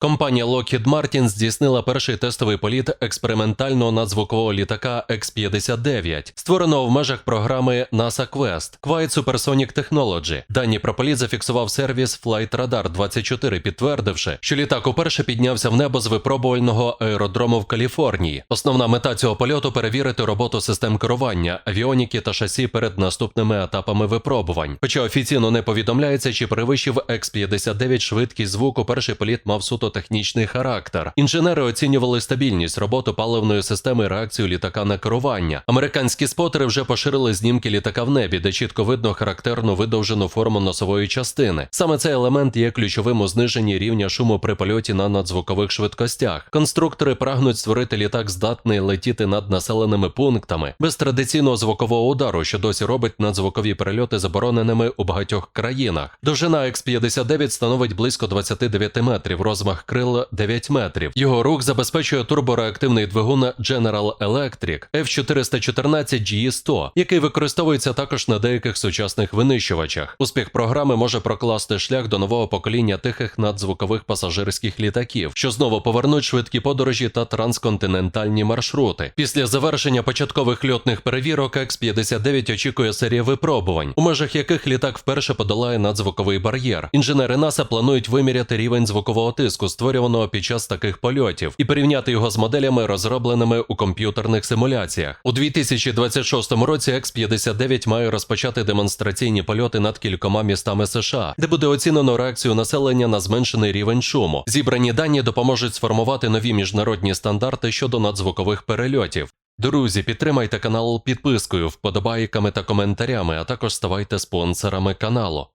Компанія Lockheed Martin здійснила перший тестовий політ експериментального надзвукового літака X-59, створеного в межах програми NASA Quest Quiet Supersonic Technology. Дані про політ зафіксував сервіс Flight Radar 24, підтвердивши, що літак уперше піднявся в небо з випробувального аеродрому в Каліфорнії. Основна мета цього польоту перевірити роботу систем керування, авіоніки та шасі перед наступними етапами випробувань. Хоча офіційно не повідомляється, чи перевищив X-59 швидкість звуку, перший політ мав суто технічний характер. Інженери оцінювали стабільність роботи паливної системи реакцію літака на керування. Американські спотери вже поширили знімки літака в небі, де чітко видно характерну видовжену форму носової частини. Саме цей елемент є ключовим у зниженні рівня шуму при польоті на надзвукових швидкостях. Конструктори прагнуть створити літак, здатний летіти над населеними пунктами без традиційного звукового удару, що досі робить надзвукові перельоти забороненими у багатьох країнах. Довжина X-59 становить близько 29 метрів, розмах крил 9 метрів. Його рух забезпечує турбореактивний двигун General Electric F414 GE100, який використовується також на деяких сучасних винищувачах. Успіх програми може прокласти шлях до нового покоління тихих надзвукових пасажирських літаків, що знову повернуть швидкі подорожі та трансконтинентальні маршрути. Після завершення початкових льотних перевірок X-59 очікує серія випробувань, у межах яких літак вперше подолає надзвуковий бар'єр. Інженери НАСА планують виміряти рівень звукового тиску, створюваного під час таких польотів, і порівняти його з моделями, розробленими у комп'ютерних симуляціях. У 2026 році X-59 має розпочати демонстраційні польоти над кількома містами США, де буде оцінено реакцію населення на зменшений рівень шуму. Зібрані дані допоможуть сформувати нові міжнародні стандарти щодо надзвукових перельотів. Друзі, підтримайте канал підпискою, вподобайками та коментарями, а також ставайте спонсорами каналу.